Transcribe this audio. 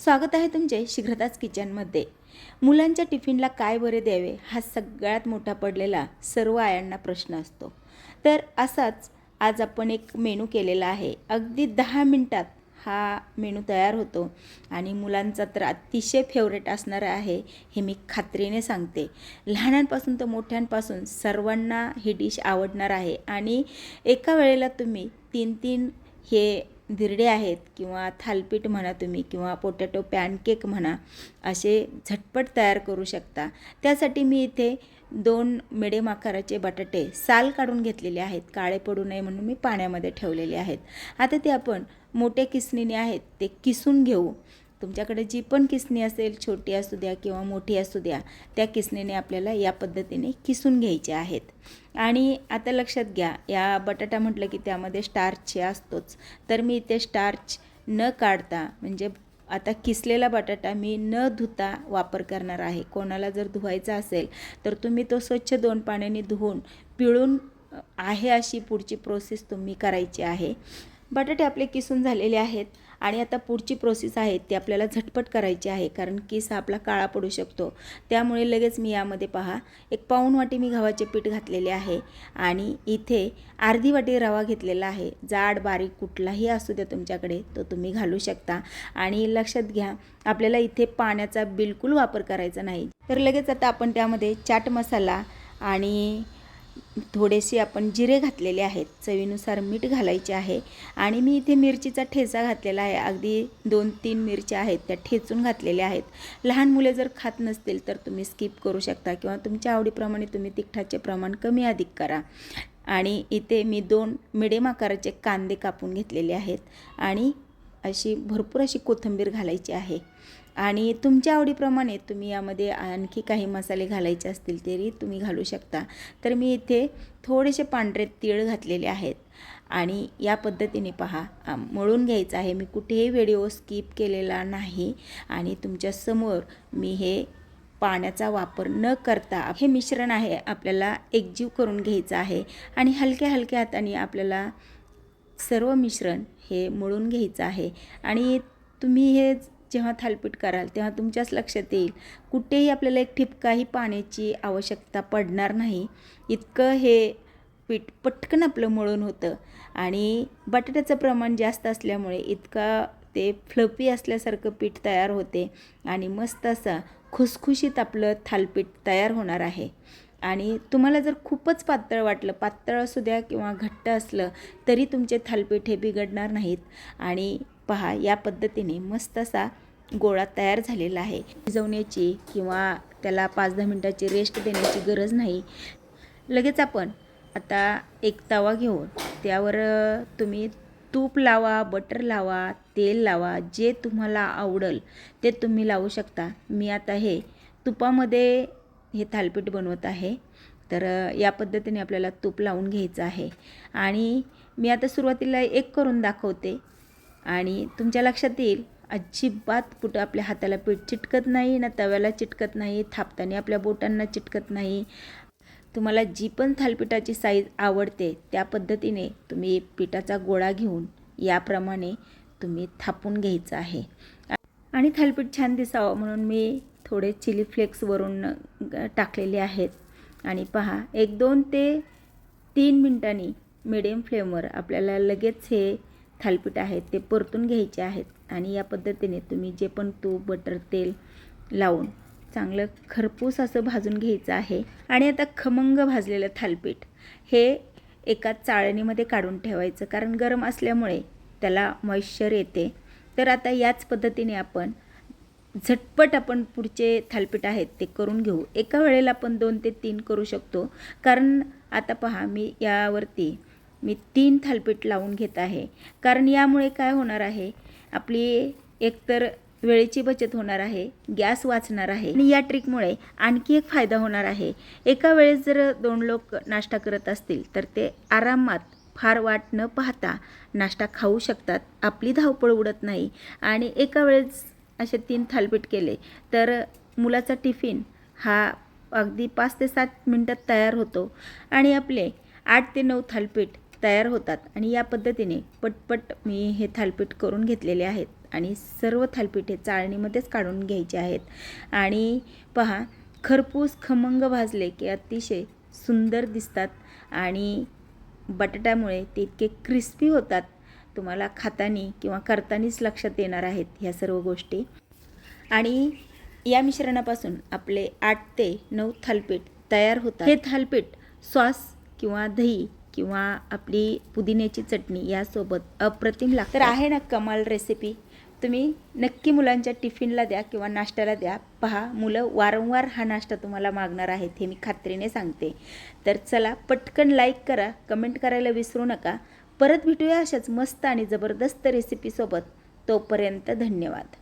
स्वागत आहे तुमचे शीघ्रताच किचनमध्ये. मुलांच्या टिफिनला काय बरे द्यावे हा सगळ्यात मोठा पडलेला सर्व आयांना प्रश्न असतो. तर असाच आज आपण एक मेनू केलेला आहे. अगदी दहा मिनटात हा मेनू तयार होतो आणि मुलांचा तर अतिशय फेवरेट असणार आहे हे मी खात्रीने सांगते. लहानांपासून तर मोठ्यांपासून सर्वांना ही डिश आवडणार आहे आणि एका वेळेला तुम्ही तीन तीन हे धिरडे आहेत किंवा थालपीठ म्हणा तुम्ही किंवा पोटॅटो पॅनकेक म्हणा असे झटपट तयार करू शकता. त्यासाठी मी इथे दोन मिडियम आकाराचे बटाटे साल काढून घेतलेले आहेत. काळे पडू नये म्हणून मी पाण्यामध्ये ठेवलेले आहेत. आता ते आपण मोठ्या किसणीने आहेत ते किसून घेऊ. तुमच्याकडे जी पण किसणी असेल छोटी असू द्या किंवा मोठी असू द्या त्या किसणीने आपल्याला या पद्धतीने किसून घ्यायचे आहेत. आणि आता लक्षात घ्या या बटाटा म्हटलं की त्यामध्ये स्टार्च हे असतोच. तर मी इथे स्टार्च न काढता म्हणजे आता किसलेला बटाटा मी न धुता वापर करणार आहे. कोणाला जर धुवायचा असेल तर तुम्ही तो स्वच्छ दोन पाण्याने धुवून पिळून आहे अशी पुढची प्रोसेस तुम्ही करायची आहे. बटाटे आपले किसून झालेले आहेत आणि आता पुढची प्रोसेस आहे ती आपल्याला झटपट करायची आहे कारण किस हा आपला काळा पडू शकतो. त्यामुळे लगेच मी यामध्ये पहा एक पाऊण वाटी मी गव्हाचे पीठ घातलेले आहे आणि इथे अर्धी वाटी रवा घेतलेला आहे. जाड बारीक कुठलाही असू द्या तुमच्याकडे तो तुम्ही घालू शकता. आणि लक्षात घ्या आपल्याला इथे पाण्याचा बिलकुल वापर करायचा नाही. तर लगेच आता आपण त्यामध्ये चाट मसाला आणि थोडेसे आपण जिरे घातलेले आहेत. चवीनुसार मीठ घालायचे आहे. आणि मी इथे मिरचीचा ठेचा घातलेला आहे. अगदी दोन तीन मिरच्या आहेत त्या ठेचून घातलेल्या आहेत. लहान मुले जर खात नसतील तर तुम्ही स्किप करू शकता किंवा तुमच्या आवडीप्रमाणे तुम्ही तिखटाचे प्रमाण कमी अधिक करा. आणि इथे मी दोन मिडियम आकाराचे कांदे कापून घेतलेले आहेत. आणि अशी भरपूर अशी कोथिंबीर घालायची आहे. आणि तुमच्या आवडीप्रमाणे तुम्ही यामध्ये आणखी काही मसाले घालायचे असतील तरी तुम्ही घालू शकता. तर मी इथे थोडेसे पांढरे तीळ घातलेले आहेत. आणि या पद्धतीने पहा मळून घ्यायचं आहे. मी कुठेही व्हिडिओ स्किप केलेला नाही आणि तुमच्यासमोर मी हे पाण्याचा वापर न करता हे मिश्रण आहे आपल्याला एकजीव करून घ्यायचं आहे. आणि हलक्या हलक्या हाताने आपल्याला सर्व मिश्रण हे मळून घ्यायचं आहे. आणि तुम्ही हे जेव्हा थालपीठ कराल तेव्हा तुमच्याच लक्षात येईल. कुठेही आपल्याला एक ठिपकाही पाण्याची आवश्यकता पडणार नाही. इतकं हे पीठ पटकन आपलं मळून होतं. आणि बटाट्याचं प्रमाण जास्त असल्यामुळे इतका ते फ्लपी असल्यासारखं पीठ तयार होते. आणि मस्त असं खुसखुशीत आपलं थालपीठ तयार होणार आहे. आणि तुम्हाला जर खूपच पातळ वाटलं पातळ असू द्या किंवा घट्ट असलं तरी तुमचे थालपीठ हे बिघडणार नाहीत. आणि पहा या पद्धतीने मस्त असा गोळा तयार झालेला आहे. भिजवण्याची किंवा त्याला पाच दहा मिनटाची रेस्ट देण्याची गरज नाही. लगेच आपण आता एक तवा घेऊन त्यावर तुम्ही तूप लावा बटर लावा तेल लावा जे तुम्हाला आवडेल ते तुम्ही लावू शकता. मी आता हे तुपामध्ये हे थालपीठ बनवत आहे. तर या पद्धतीने आपल्याला तूप लावून घ्यायचं आहे. आणि मी आता सुरुवातीला एक करून दाखवते. आणि तुमच्या लक्षात येईल अजिबात कुठं आपल्या हाताला पीठ चिटकत नाही ना तव्याला चिटकत नाही थापताना आपल्या बोटांना चिटकत नाही. तुम्हाला जी पण थालपिठाची साईज आवडते त्या पद्धतीने तुम्ही पिठाचा गोळा घेऊन याप्रमाणे तुम्ही थापून घ्यायचं आहे. आणि थालपीठ छान दिसावं म्हणून मी थोडे चिली फ्लेक्स वरून टाकलेले आहेत. आणि पहा एक दोन ते तीन मिनटांनी मिडियम फ्लेमवर आपल्याला लगेच हे थालपीठ आहेत ते परतून घ्यायचे आहेत आणि या पद्धतीने तुम्ही जे पण तूप बटर तेल लावून चांगलं खरपूस असं भाजून घ्यायचं आहे. आणि आता खमंग भाजलेलं थालपीठ हे एका चाळणीमध्ये काढून ठेवायचं कारण गरम असल्यामुळे त्याला मॉइश्चर येते. तर आता याच पद्धतीने आपण झटपट आपण पुढचे थालपीठ आहेत ते करून घेऊ. एका वेळेला आपण दोन ते तीन करू शकतो. कारण आता पहा मी यावरती मी तीन थालपीठ लावून घेत आहे. कारण यामुळे काय होणार आहे? आपली एकतर वेळेची बचत होणार आहे गॅस वाचणार आहे. आणि या ट्रिकमुळे आणखी एक फायदा होणार आहे. एका वेळेस जर दोन लोक नाश्ता करत असतील तर ते आरामात फार वाट न पाहता नाश्ता खाऊ शकतात. आपली धावपळ उडत नाही. आणि एका वेळेस असे तीन थालपीठ केले तर मुलाचा टिफिन हा अगदी पाच ते सात मिनटात तयार होतो. आणि आपले आठ ते नऊ थालपीठ तयार होतात आणि या पद्धतीने पटपट मी हे थालपीठ करून घेतलेले आहेत आणि सर्व थालपीठे चाळणीमध्येच काढून घ्यायचे आहेत. आणि पहा खरपूस खमंग भाजले की अतिशय सुंदर दिसतात आणि बटाट्यामुळे ते इतके क्रिस्पी होतात. तुम्हाला खातानी किंवा करतानीच लक्षात येणार आहेत ह्या सर्व गोष्टी. आणि या मिश्रणापासून आपले आठ ते नऊ थालपीठ तयार होतात. हे थालपीठ सॉस किंवा दही किंवा आपली पुदिन्याची चटणी यासोबत अप्रतिम लागतं तर आहे ना कमाल रेसिपी तुम्ही नक्की मुलांच्या टिफिनला द्या किंवा नाश्त्याला द्या. पहा मुलं वारंवार हा नाश्ता तुम्हाला मागणार आहेत हे मी खात्रीने सांगते. तर चला पटकन लाईक करा कमेंट करायला विसरू नका. परत भेटूया अशाच मस्त आणि जबरदस्त रेसिपीसोबत तोपर्यंत धन्यवाद.